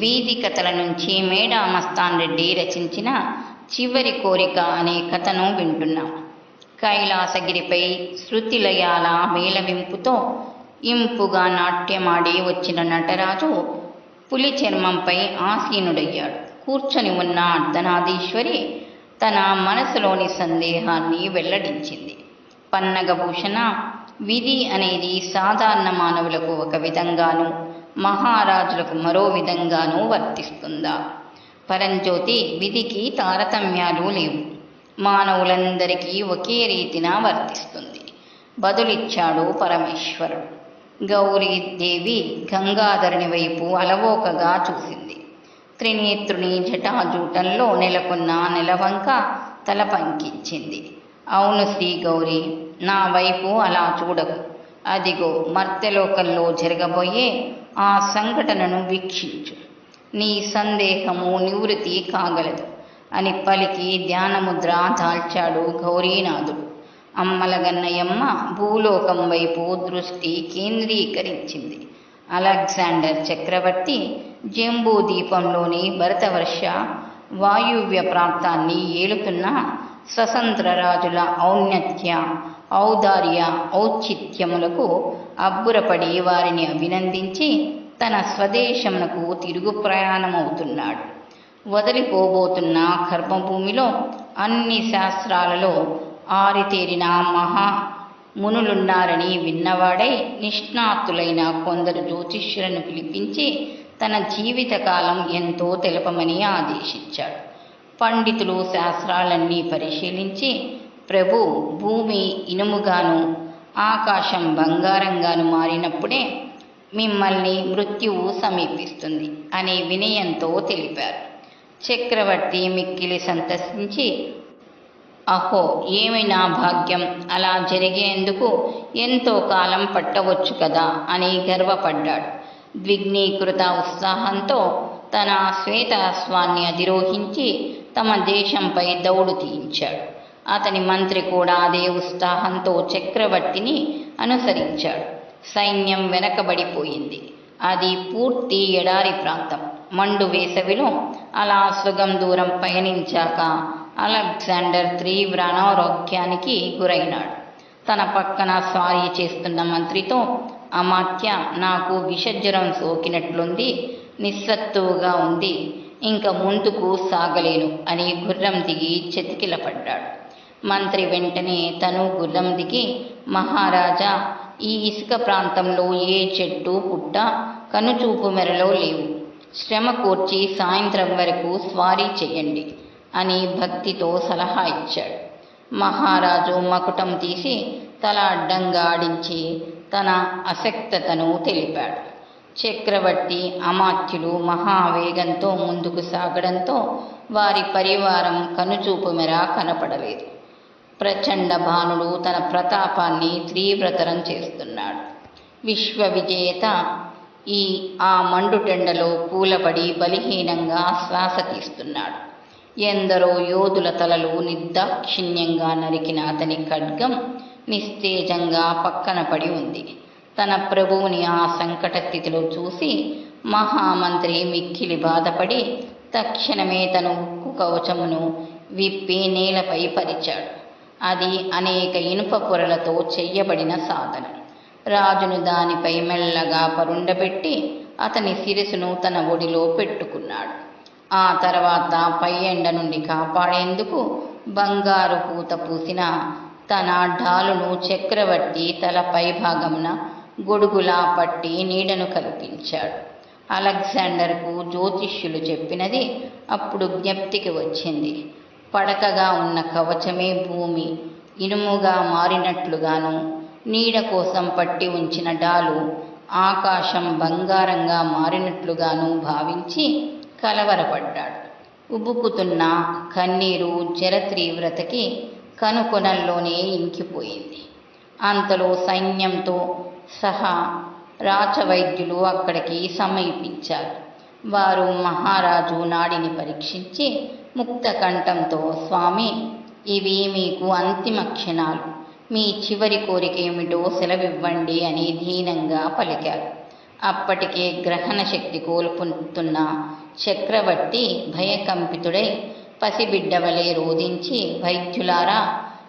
వీధి కథల నుంచి మేడా మస్తాన్ రెడ్డి రచించిన చివరి కోరిక అనే కథను వింటున్నాం. కైలాసగిరిపై శృతిలయాల మేళవింపుతో ఇంపుగా నాట్యమాడి వచ్చిన నటరాజు పులి చర్మంపై ఆసీనుడయ్యాడు. కూర్చొని ఉన్న అర్ధనాదీశ్వరి తన మనసులోని సందేహాన్ని వెల్లడించింది. పన్నగభూషణ విధి అనేది సాధారణ మానవులకు ఒక విధంగాను మహారాజులకు మరో విధంగానూ వర్తిస్తుందా? పరంజ్యోతి విధికి తారతమ్యాలు లేవు. మానవులందరికీ ఒకే రీతిన వర్తిస్తుంది. బదులిచ్చాడు పరమేశ్వరుడు. గౌరీదేవి గంగాధరుని వైపు అలవోకగా చూసింది. త్రినేత్రుని జటాజూటంలో నెలకొన్న నెలవంక తల పంకించింది. అవును శ్రీ గౌరీ నా వైపు అలా చూడకు. అదిగో మర్త్యలోకంలో జరగబోయే ఆ సంఘటనను వీక్షించు. నీ సందేహము నివృత్తి కాగలదు. అని పలికి ధ్యానముద్ర దాల్చాడు గౌరీనాథుడు. అమ్మలగన్నయమ్మ భూలోకం వైపు దృష్టి కేంద్రీకరించింది. అలెగ్జాండర్ చక్రవర్తి జంబూ ద్వీపంలోని భరతవర్ష వాయువ్య ప్రాంతాన్ని ఏలుతున్న స్వతంత్ర రాజుల ఔన్నత్య ఔదార్య ఔచిత్యములకు అబ్బురపడి వారిని అభినందించి తన స్వదేశమునకు తిరుగు ప్రయాణమవుతున్నాడు. వదిలిపోబోతున్న కర్మభూమిలో అన్ని శాస్త్రాలలో ఆరితేరిన మహా మునులున్నారని విన్నవాడై నిష్ణాతులైన కొందరు జ్యోతిష్యులను పిలిపించి తన జీవితకాలం ఎంతో తెలపమని ఆదేశించాడు. పండితులు శాస్త్రాలన్నీ పరిశీలించి ప్రభు భూమి ఇనుముగాను ఆకాశం బంగారంగాను మారినప్పుడే మిమ్మల్ని మృత్యువు సమీపిస్తుంది అనే వినయంతో తెలిపారు. చక్రవర్తి మిక్కిలి సంతసించి అహో ఏమి నా భాగ్యం? అలా జరిగేందుకు ఎంతో కాలం పట్టవచ్చు కదా అని గర్వపడ్డాడు. ద్విగ్నీకృత ఉత్సాహంతో తన శ్వేతస్వాన్ని అధిరోహించి తమ దేశంపై దౌడు తీయించాడు. అతని మంత్రి కూడా అదే ఉత్సాహంతో చక్రవర్తిని అనుసరించాడు. సైన్యం వెనకబడిపోయింది. అది పూర్తి ఎడారి ప్రాంతం. మండు వేసవిలో అలా సుగం దూరం పయనించాక అలెగ్జాండర్ తీవ్ర అనారోగ్యానికి గురైనాడు. తన పక్కన స్వారీ చేస్తున్న మంత్రితో అమాత్య నాకు విషజ్వరం సోకినట్లుంది నిస్సత్తువుగా ఉంది ఇంక ముందుకు సాగలేను అని గుర్రం దిగి చెతికిలపడ్డాడు. మంత్రి వెంటనే తను గుర్రం దిగి మహారాజా ఈ ఇసుక ప్రాంతంలో ఏ చెట్టు పుట్ట కనుచూపు మెరలో లేవు. శ్రమ కూర్చి సాయంత్రం వరకు స్వారీ చెయ్యండి అని భక్తితో సలహా ఇచ్చాడు. మహారాజు మకుటం తీసి తల అడ్డంగా ఆడించి తన అసక్తతను తెలిపాడు. చక్రవర్తి అమాత్యులు మహావేగంతో ముందుకు సాగడంతో వారి పరివారం కనుచూపు మెర కనపడలేదు. ప్రచండ భానుడు తన ప్రతాపాన్ని తీవ్రతరం చేస్తున్నాడు. విశ్వ విజేత ఈ ఆ మండుటెండలో కూలబడి బలహీనంగా శ్వాస తీస్తున్నాడు. ఎందరో యోధుల తలలు నిర్దాక్షిణ్యంగా నరికిన అతని ఖడ్గం నిస్తేజంగా పక్కన పడి ఉంది. తన ప్రభువుని ఆ సంకట స్థితిలో చూసి మహామంత్రి మిక్కిలి బాధపడి తక్షణమే తన ఉక్కు కవచమును విప్పి నేలపై పరిచాడు. అది అనేక ఇనుప పొరలతో చెయ్యబడిన సాధనం. రాజును దానిపై మెల్లగా పరుండబెట్టి అతని శిరసును తన ఒడిలో పెట్టుకున్నాడు. ఆ తర్వాత పై ఎండ నుండి కాపాడేందుకు బంగారు పూత పూసిన తన డాలును చక్రవర్తి తల పైభాగమున గొడుగులా పట్టి నీడను కల్పించాడు. అలెగ్జాండర్కు జ్యోతిష్యులు చెప్పినది అప్పుడు జ్ఞప్తికి వచ్చింది. పడకగా ఉన్న కవచమే భూమి. ఇనుముగా మారినట్లుగాను నీడ కోసం పట్టి ఉంచిన డాలు ఆకాశం బంగారంగా మారినట్లుగాను భావించి కలవరపడ్డాడు. ఉబుకుతున్న కన్నీరు జర తీవ్రతకి కనుకొనల్లోనే ఇంకిపోయింది. అంతలో సైన్యంతో సహా రాచవైద్యులు అక్కడికి సమీపించారు. వారు మహారాజు నాడిని పరీక్షించి ముక్త కంఠంతో స్వామి ఇవి మీకు అంతిమ క్షణాలు. మీ చివరి కోరిక ఏమిటో సెలవివ్వండి అని దీనంగా పలికారు. అప్పటికే గ్రహణ శక్తి కోల్పోతున్న చక్రవర్తి భయకంపితుడై పసిబిడ్డవలే రోధించి వైద్యులారా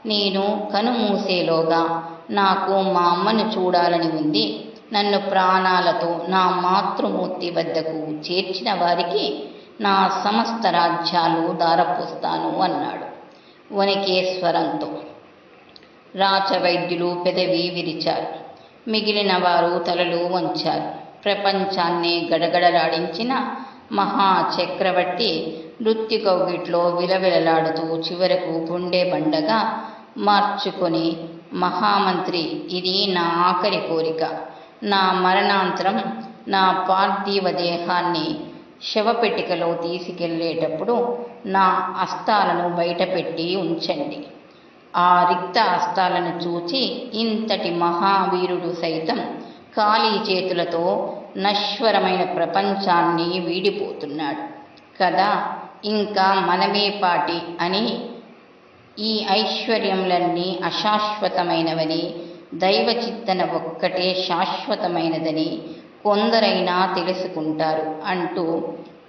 నేను కనుమూసేలోగా. నాకు మా అమ్మను చూడాలని ఉంది. నన్ను ప్రాణాలతో నా మాతృమూర్తి వద్దకు చేర్చిన వారికి నా సమస్త రాజ్యాలు దారపోస్తాను అన్నాడు. వణికే స్వరంతో రాచవైద్యులు పెదవి విరిచారు. మిగిలిన వారు తలలు వంచారు. ప్రపంచాన్ని గడగడలాడించిన మహా చక్రవర్తి నృత్య విలవిలలాడుతూ చివరకు గుండె బండగా మార్చుకొని మహామంత్రి ఇది నా ఆఖరి కోరిక. నా మరణాంతరం నా పార్థివ దేహాన్ని శవపెట్టికలో తీసుకెళ్ళేటప్పుడు నా అస్తాలను బయటపెట్టి ఉంచండి. ఆ రిక్త అస్తాలను చూచి ఇంతటి మహావీరుడు సైతం ఖాళీ చేతులతో నశ్వరమైన ప్రపంచాన్ని వీడిపోతున్నాడు. కదా ఇంకా మనమే పాటి అని ఈ ఐశ్వర్యములన్నీ అశాశ్వతమైనవని దైవ చిత్తన ఒక్కటే శాశ్వతమైనదని కొందరైనా తెలుసుకుంటారు అంటూ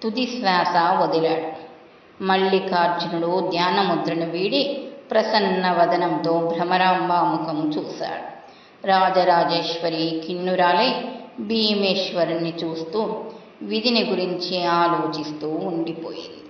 తుది శ్వాస వదిలాడు. మల్లికార్జునుడు ధ్యానముద్రను వీడి ప్రసన్న వదనంతో భ్రమరాంబ ముఖం చూశాడు. రాజరాజేశ్వరి కిన్నురాలై భీమేశ్వరుణ్ణి చూస్తూ విధిని గురించి ఆలోచిస్తూ ఉండిపోయింది.